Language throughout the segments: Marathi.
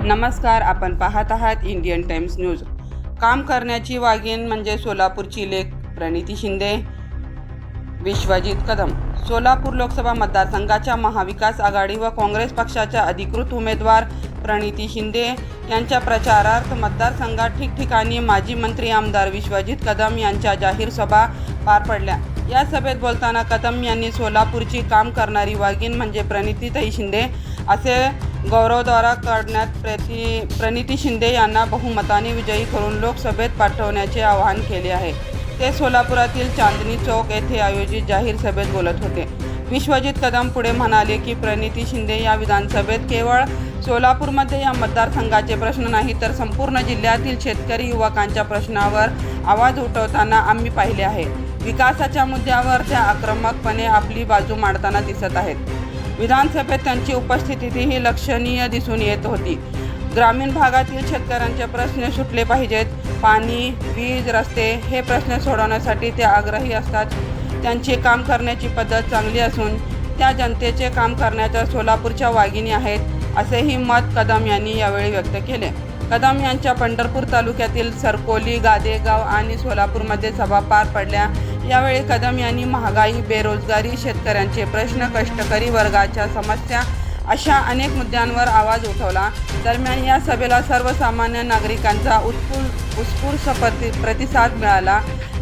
नमस्कार आपण पाहत आहात इंडियन टाइम्स न्यूज. काम करण्याची वाघीण म्हणजे सोलापूरची लेख प्रणिती शिंदे. विश्वजित कदम. सोलापूर लोकसभा मतदारसंघाच्या महाविकास आघाडी व काँग्रेस पक्षाच्या अधिकृत उमेदवार प्रणिती शिंदे यांच्या प्रचारार्थ मतदारसंघात ठिकठिकाणी माजी मंत्री आमदार विश्वजित कदम यांच्या जाहीर सभा पार पडल्या. या सभेत बोलताना कदम यांनी सोलापूरची काम करणारी वाघीण म्हणजे प्रणितीताई शिंदे असे गौरवद्वारा करण्यात प्रति प्रणिती शिंदे यांना बहुमताने विजयी करून लोकसभेत पाठवण्याचे आवाहन केले आहे. ते सोलापुरातील चांदणी चौक येथे आयोजित जाहीर सभेत बोलत होते. विश्वजित कदम पुढे म्हणाले की प्रणिती शिंदे या विधानसभेत केवळ सोलापूरमध्ये या मतदारसंघाचे प्रश्न नाही तर संपूर्ण जिल्ह्यातील शेतकरी युवकांच्या प्रश्नावर आवाज उठवताना आम्ही पाहिले आहे विकासाच्या मुद्द्यावर त्या आक्रमकपणे आपली बाजू मांडताना दिसत आहेत. विधानसभेत त्यांची उपस्थितीही लक्षणीय दिसून येत होती. ग्रामीण भागातील शेतकऱ्यांचे प्रश्न सुटले पाहिजेत. पाणी वीज रस्ते हे प्रश्न सोडवण्यासाठी ते आग्रही असतात. त्यांचे काम करण्याची पद्धत चांगली असून त्या जनतेचे काम करण्याच्या सोलापूरच्या वाघिणी आहेत असेही मत कदम यांनी यावेळी व्यक्त केले. कदम यांच्या पंढरपूर तालुक्यातील सरकोली गादेगाव आणि सोलापूरमध्ये सभा पार पडल्या. यावेळी कदम यांनी महागाई बेरोजगारी शेतकऱ्यांचे प्रश्न कष्टकरी वर्गाच्या समस्या अशा अनेक मुद्द्यांवर आवाज उठवला. दरम्यान या सभेला सर्वसामान्य नागरिकांचा उत्स्फूर्त उत्स्फूर्त प्रति प्रतिसाद मिळाला.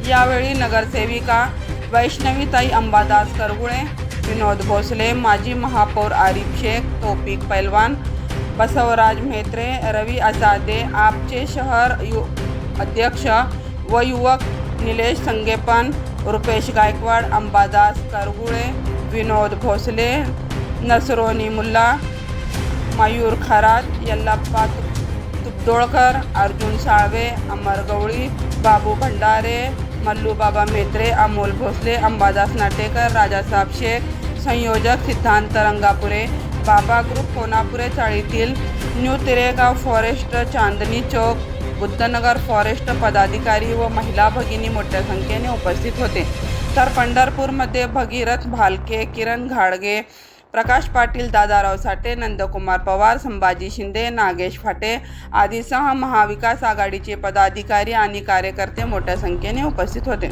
यावेळी नगरसेविका वैष्णवीताई अंबादास करगुळे विनोद भोसले माजी महापौर आरिफ शेख तोपिक पैलवान बसवराज म्हेत्रे रवी आसादे आपचे शहर यु अध्यक्ष व युवक निलेश संगेपन रुपेश गायकवाड अंबादास करगुळे विनोद भोसले नसरोनी मुल्ला मयूर खरात यल्लाप्पा तुपदोळकर अर्जुन साळवे अमर गवळी बाबू भंडारे मल्लूबाबा मेत्रे अमोल भोसले अंबादास नाटेकर राजासाहेब शेख संयोजक सिद्धांत रंगापुरे बाबा group Konapure चाळीतील new Tiregaon forest Chandni Chowk Buddhanagar forest पदाधिकारी व महिला भगिनी मोठ्या संख्येने उपस्थित होते. तर पंढरपूरमध्ये भगीरथ भालके किरण घाडगे प्रकाश पाटील दादाराव साठे नंदकुमार पवार संभाजी शिंदे नागेश फाटे आदीसह महाविकास आघाडीचे पदाधिकारी आणि कार्यकर्ते मोठ्या संख्येने उपस्थित होते.